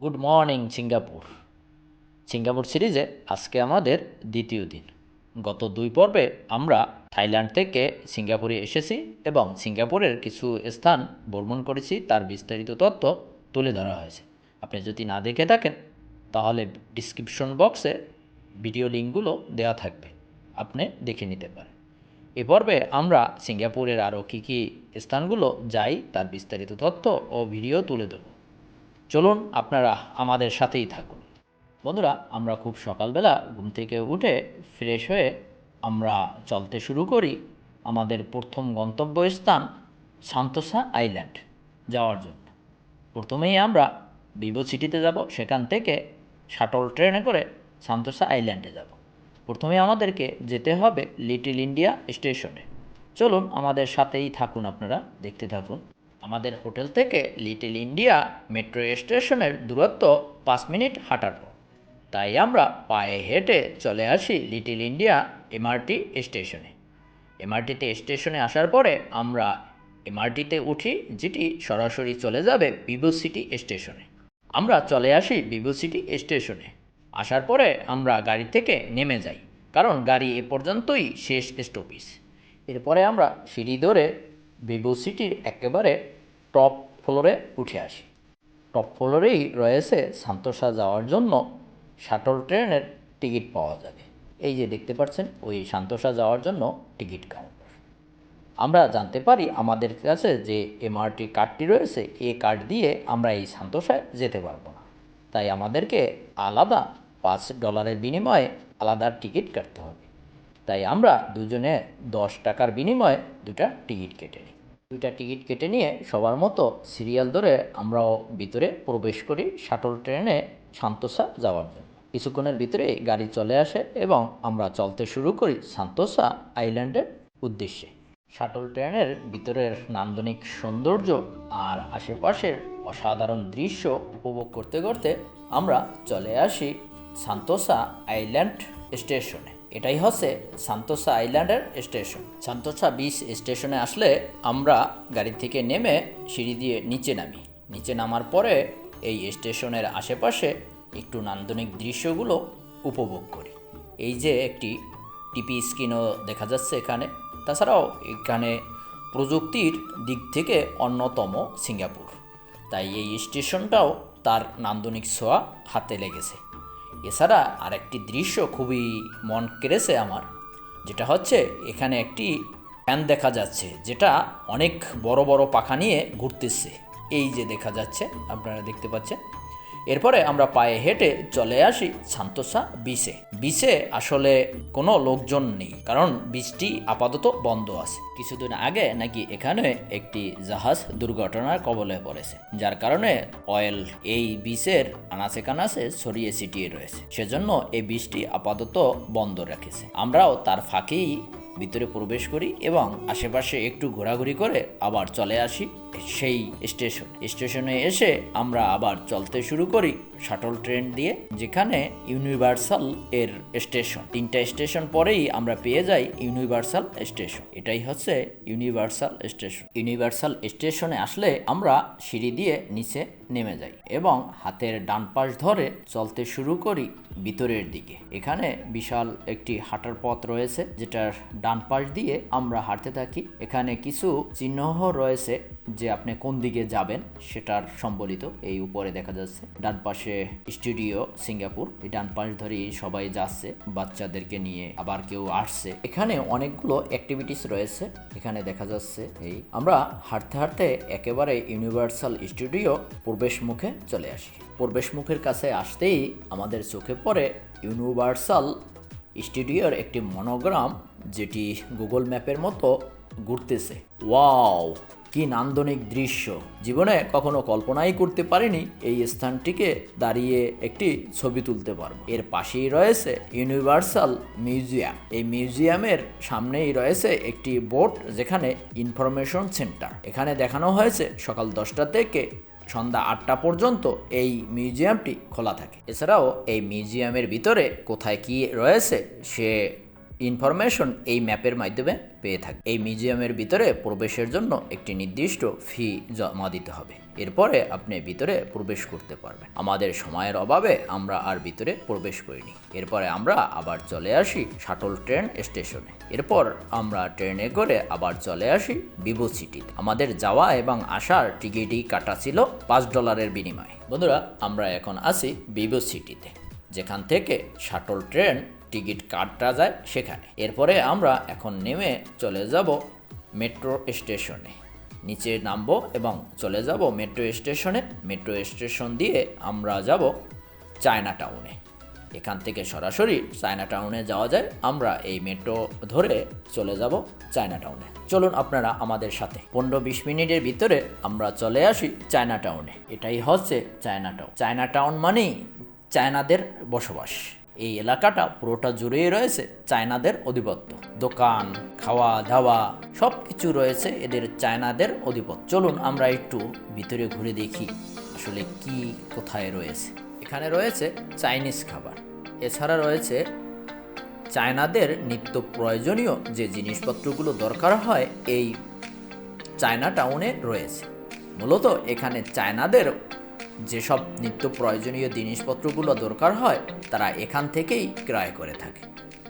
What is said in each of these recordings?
Good morning Singapore Singapore সিরিজে আজকে আমাদের দ্বিতীয় দিন। গত দুই পর্বে আমরা থাইল্যান্ড থেকে সিঙ্গাপুরে এসেছি এবং সিঙ্গাপুরের কিছু স্থান ভ্রমণ করেছি, তার বিস্তারিত তথ্য তুলে ধরা হয়েছে। আপনি যদি না দেখে থাকেন, তাহলে ডিসক্রিপশন বক্সে ভিডিও লিঙ্কগুলো দেওয়া থাকবে। আপনি দেখে নিতে পারেন। এ পর্বে আমরা সিঙ্গাপুরের আরও কী কী স্থানগুলো যাই, তার বিস্তারিত তথ্য ও ভিডিও তুলে দেব চলুন আপনারা আমাদের সাথেই থাকুন। বন্ধুরা, আমরা খুব সকালবেলা ঘুম থেকে উঠে ফ্রেশ হয়ে আমরা চলতে শুরু করি আমাদের প্রথম গন্তব্যস্থান সান্তোসা আইল্যান্ড যাওয়ার জন্য। প্রথমেই আমরা ভিভো সিটিতে যাব, সেখান থেকে শাটল ট্রেনে করে সান্তোসা আইল্যান্ডে যাব। প্রথমে আমাদেরকে যেতে হবে লিটল ইন্ডিয়া স্টেশনে চলুন, আমাদের সাথেই থাকুন আপনারা, দেখতে থাকুন। আমাদের হোটেল থেকে লিটল ইন্ডিয়া মেট্রো স্টেশনের দূরত্ব পাঁচ মিনিট হাঁটার পর তাই আমরা পায়ে হেঁটে চলে আসি লিটল ইন্ডিয়া এমআরটি স্টেশনে। এমআরটিতে স্টেশনে আসার পরে আমরা এমআরটিতে উঠি, যেটি সরাসরি চলে যাবে ভিভো সিটি স্টেশনে। আমরা চলে আসি ভিভো সিটি স্টেশনে। আসার পরে আমরা গাড়ি থেকে নেমে যাই, কারণ গাড়ি এ পর্যন্তই শেষ স্টপেজ। এরপরে আমরা সিঁড়ি ধরে সিটির একেবারে টপ ফ্লোরে উঠে আসি। টপ ফ্লোরেই রয়েছে সান্তোসা যাওয়ার জন্য শাটল ট্রেনের টিকিট পাওয়া যাবে। এই যে দেখতে পাচ্ছেন, ওই সান্তোসা যাওয়ার জন্য টিকিট কাউন্টার। আমরা জানতে পারি আমাদের কাছে যে এমআরটি কার্ডটি রয়েছে, এ কার্ড দিয়ে আমরা এই সান্তোসায় যেতে পারব না। তাই আমাদেরকে আলাদা পাঁচ ডলারের বিনিময়ে আলাদা টিকিট কাটতে হবে। তাই আমরা দুজনে দশ টাকার বিনিময়ে দুটা টিকিট কেটে নিই। দুইটা টিকিট কেটে নিয়ে সবার মতো সিরিয়াল ধরে আমরাও ভিতরে প্রবেশ করি শাটল ট্রেনে সান্তোসা যাওয়ার জন্য। কিছুক্ষণের ভিতরে গাড়ি চলে আসে এবং আমরা চলতে শুরু করি সান্তোসা আইল্যান্ডের উদ্দেশ্যে। শাটল ট্রেনের ভিতরের নান্দনিক সৌন্দর্য আর আশেপাশের অসাধারণ দৃশ্য উপভোগ করতে করতে আমরা চলে আসি সান্তোসা আইল্যান্ড স্টেশনে। এটাই হচ্ছে সান্তোসা আইল্যান্ডের স্টেশন। সান্তোসা বিচ স্টেশনে আসলে আমরা গাড়ি থেকে নেমে সিঁড়ি দিয়ে নিচে নামি। নিচে নামার পরে এই স্টেশনের আশেপাশে একটু নান্দনিক দৃশ্যগুলো উপভোগ করি। এই যে একটি টিপি স্ক্রিনও দেখা যাচ্ছে এখানে। তাছাড়াও এখানে প্রযুক্তির দিক থেকে অন্যতম সিঙ্গাপুর। তাই এই স্টেশনটাও তার নান্দনিক ছোঁয়া হাতে লেগেছে। এছাড়া আরেকটি দৃশ্য খুবই মন কেড়েছে আমার, যেটা হচ্ছে এখানে একটি ফ্যান দেখা যাচ্ছে, যেটা অনেক বড় বড় পাখা নিয়ে ঘুরতেছে। এই যে দেখা যাচ্ছে, আপনারা দেখতে পাচ্ছেন এরপরে আমরা পায়ে হেঁটে চলে আসি সান্তোসা বিচে। বিচে আসলে কোনো লোকজন নেই, কারণ বিচটি আপাতত বন্ধ আছে। কিছুদিন আগে নাকি এখানে একটি জাহাজ দুর্ঘটনার কবলে পড়েছে, যার কারণে অয়েল এই বিচের আনাচে কানাচে ছড়িয়ে ছিটিয়ে রয়েছে। সেজন্য এই বীজটি আপাতত বন্ধ রেখেছে। আমরাও তার ফাঁকেই ভিতরে প্রবেশ করি এবং আশেপাশে একটু ঘোরাঘুরি করে আবার চলে আসি সেই স্টেশন। স্টেশনে এসে আমরা আবার চলতে শুরু করি শাটল ট্রেন দিয়ে, যেখানে ইউনিভার্সাল এর স্টেশন। তিনটা স্টেশন পরেই আমরা পেয়ে যাই ইউনিভার্সাল স্টেশন। এটাই হচ্ছে ইউনিভার্সাল স্টেশন। ইউনিভার্সাল স্টেশনে আসলে আমরা সিঁড়ি দিয়ে নিচে নেমে যাই এবং হাতের ডান পাশ ধরে চলতে শুরু করি ভিতরের দিকে। এখানে বিশাল একটি হাঁটার পথ রয়েছে, যেটার ডান পাশ দিয়ে আমরা হাঁটতে থাকি। এখানে কিছু চিহ্ন রয়েছে যে আপনি কোন দিকে যাবেন সেটার সম্বলিত এই উপরে দেখা যাচ্ছে। ডান পাশে স্টুডিও সিঙ্গাপুর, এই ডান পাশ ধরেই সবাই যাচ্ছে, বাচ্চাদেরকে নিয়ে আবার কেউ আসছে। এখানে অনেকগুলো অ্যাক্টিভিটিস রয়েছে। এখানে দেখা যাচ্ছে এই আমরা হাঁটতে হাঁটতে একেবারে ইউনিভার্সাল স্টুডিও প্রবেশ মুখে চলে আসি। প্রবেশ মুখের কাছে আসতেই আমাদের চোখে পড়ে ইউনিভার্সাল স্টুডিওর একটি মনোগ্রাম যেটি গুগল ম্যাপের মতো ঘুরতেছে। ওয়াও কি নান্দনিক দৃশ্য? জীবনে কখনো কল্পনাই করতে পারিনি এই স্থানটিকে দাঁড়িয়ে একটি ছবি তুলতে পারব। এর পাশেই রয়েছে ইউনিভার্সাল মিউজিয়াম। এই মিউজিয়ামের সামনেই রয়েছে একটি বোর্ড যেখানে ইনফরমেশন সেন্টার। এখানে দেখানো হয়েছে সকাল দশটা থেকে সন্ধ্যা আটটা পর্যন্ত এই মিউজিয়ামটি খোলা থাকে। এছাড়াও এই মিউজিয়ামের ভিতরে কোথায় কি রয়েছে সে ইনফরমেশন এই ম্যাপের মাধ্যমে পেয়ে থাকে। এই মিউজিয়ামের ভিতরে প্রবেশের জন্য একটি নির্দিষ্ট ফি জমা দিতে হবে। এরপরে আপনি ভিতরে প্রবেশ করতে পারবেন। আমাদের সময়ের অভাবে আমরা আর ভিতরে প্রবেশ করিনি। এরপরে আমরা আবার চলে আসি শাটল ট্রেন স্টেশনে এরপর আমরা ট্রেনে করে আবার চলে আসি বিভো সিটিতে আমাদের যাওয়া এবং আসার টিকিটই কাটা ছিল পাঁচ ডলারের বিনিময়ে। বন্ধুরা, আমরা এখন আছি বিভো সিটিতে যেখান থেকে শাটল ট্রেন টিকিট কাটা যায় সেখানে। এরপরে আমরা এখন নেমে চলে যাব মেট্রো স্টেশনে। নিচে নামবো এবং চলে যাব মেট্রো স্টেশনে। মেট্রো স্টেশন দিয়ে আমরা যাব চায়না টাউনে এখান থেকে সরাসরি চায়না টাউনে যাওয়া যায়। আমরা এই মেট্রো ধরে চলে যাব চায়না টাউনে চলুন আপনারা আমাদের সাথে। পনেরো বিশ মিনিটের ভিতরে আমরা চলে আসি চায়না টাউনে এটাই হচ্ছে চায়না টাউন চায়না টাউন মানেই চায়নাদের বসবাস। এই এলাকাটা পুরোটা জুড়েই রয়েছে চায়নাদের অধিপত্য দোকান, খাওয়া দাওয়া সব কিছু রয়েছে এদের চায়নাদের অধিপত্য চলুন আমরা একটু ভিতরে ঘুরে দেখি আসলে কি, কোথায় রয়েছে। এখানে রয়েছে চাইনিজ খাবার। এছাড়া রয়েছে চায়নাদের নিত্য প্রয়োজনীয় যে জিনিসপত্রগুলো দরকার হয়, এই চায়না টাউনে রয়েছে। মূলত এখানে চায়নাদের যেসব নিত্য প্রয়োজনীয় জিনিসপত্রগুলো দরকার হয়, তারা এখান থেকেই ক্রয় করে থাকে।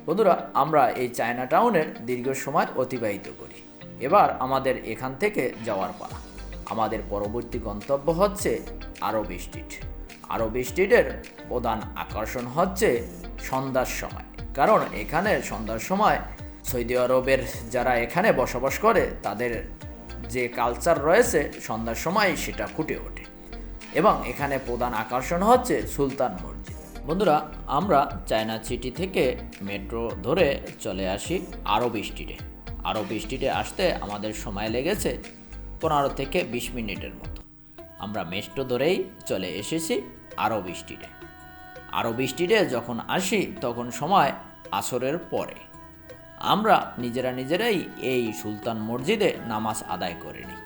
বন্ধুরা, আমরা এই চায়না টাউনের দীর্ঘ সময় অতিবাহিত করি। এবার আমাদের এখান থেকে যাওয়ার পালা। আমাদের পরবর্তী গন্তব্য হচ্ছে আরব স্ট্রিট আরব স্ট্রিটের প্রধান আকর্ষণ হচ্ছে সন্ধ্যার সময়। কারণ এখানে সন্ধ্যার সময় সৌদি আরবের যারা এখানে বসবাস করে, তাদের যে কালচার রয়েছে, সন্ধ্যার সময় সেটা ফুটে ওঠে। এবং এখানে প্রধান আকর্ষণ হচ্ছে সুলতান মসজিদ। বন্ধুরা, আমরা চায়না সিটি থেকে মেট্রো ধরে চলে আসি আরব স্ট্রিটে। আরব স্ট্রিটে আসতে আমাদের সময় লেগেছে পনেরো থেকে বিশ মিনিটের মতো। আমরা মেট্রো ধরেই চলে এসেছি আরব স্ট্রিটে। আরব স্ট্রিটে যখন আসি, তখন সময় আসরের পরে। আমরা নিজেরা নিজেরাই এই সুলতান মসজিদে নামাজ আদায় করে নিই।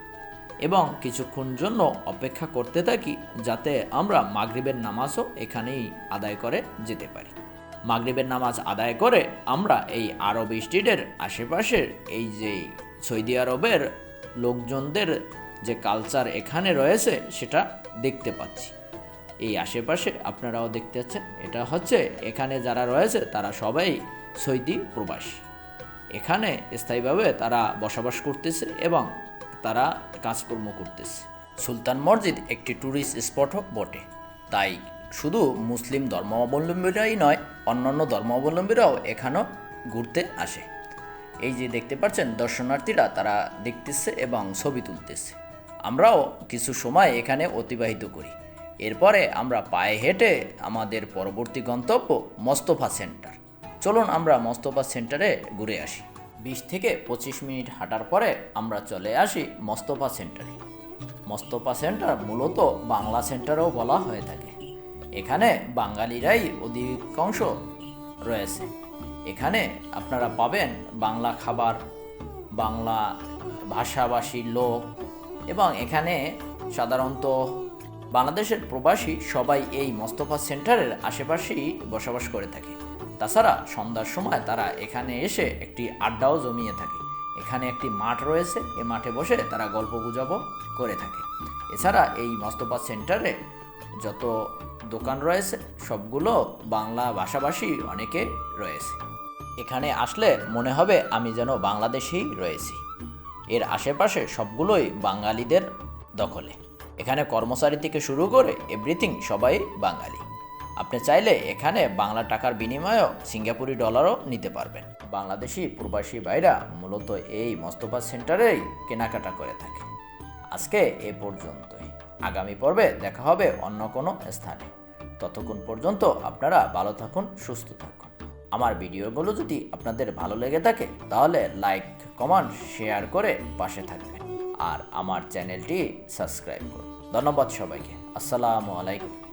এবং কিছুক্ষণ জন্য অপেক্ষা করতে থাকি যাতে আমরা মাগরিবের নামাজও এখানেই আদায় করে যেতে পারি। মাগরিবের নামাজ আদায় করে আমরা এই আরব স্টেটের আশেপাশের এই যে সৌদি আরবের লোকজনদের যে কালচার এখানে রয়েছে সেটা দেখতে পাচ্ছি। এই আশেপাশে আপনারাও দেখতে পাচ্ছেন এটা হচ্ছে এখানে যারা রয়েছে তারা সবাই সৌদি প্রবাসী। এখানে স্থায়ীভাবে তারা বসবাস করতেছে এবং তারা কাজকর্ম করতেছে। সুলতান মসজিদ একটি ট্যুরিস্ট স্পটও বটে। তাই শুধু মুসলিম ধর্মাবলম্বীরাই নয়, অন্যান্য ধর্মাবলম্বীরাও এখানেও ঘুরতে আসে। এই যে দেখতে পাচ্ছেন, দর্শনার্থীরা তারা দেখতেছে এবং ছবি তুলতেছে। আমরাও কিছু সময় এখানে অতিবাহিত করি। এরপরে আমরা পায়ে হেঁটে আমাদের পরবর্তী গন্তব্য মস্তফা সেন্টার। চলুন আমরা মস্তফা সেন্টারে ঘুরে আসি। বিশ থেকে পঁচিশ মিনিট হাঁটার পরে আমরা চলে আসি মস্তফা সেন্টারে। মস্তফা সেন্টার মূলত বাংলা সেন্টারও বলা হয়ে থাকে। এখানে বাঙালিরাই অধিকাংশ রয়েছে। এখানে আপনারা পাবেন বাংলা খাবার, বাংলা ভাষাভাষী লোক এবং এখানে সাধারণত বাংলাদেশের প্রবাসী সবাই এই মস্তফা সেন্টারের আশেপাশেই বসবাস করে থাকে। তাছাড়া সন্ধ্যার সময় তারা এখানে এসে একটি আড্ডাও জমিয়ে থাকে। এখানে একটি মাঠ রয়েছে এই মাঠে বসে তারা গল্প গুজবও করে থাকে। এছাড়া এই মোস্তফা সেন্টারে যত দোকান রয়েছে, সবগুলো বাংলা ভাষাভাষী অনেকে রয়েছে। এখানে আসলে মনে হবে আমি যেন বাংলাদেশেই রয়েছি। এর আশেপাশে সবগুলোই বাঙালিদের দখলে। এখানে কর্মচারী থেকে শুরু করে এভরিথিং সবাই বাঙালি। আপনি চাইলে এখানে বাংলা টাকার বিনিময়েও সিঙ্গাপুরি ডলারও নিতে পারবেন। বাংলাদেশি প্রবাসী ভাইরা মূলত এই মোস্তফা সেন্টারেই কেনাকাটা করে থাকে। আজকে এ পর্যন্তই। আগামী পর্বে দেখা হবে অন্য কোনো স্থানে। ততক্ষণ পর্যন্ত আপনারা ভালো থাকুন, সুস্থ থাকুন। আমার ভিডিওগুলো যদি আপনাদের ভালো লেগে থাকে, তাহলে লাইক, কমেন্ট, শেয়ার করে পাশে থাকবেন। আর আমার চ্যানেলটি সাবস্ক্রাইব করুন। ধন্যবাদ সবাইকে। আসসালামু আলাইকুম।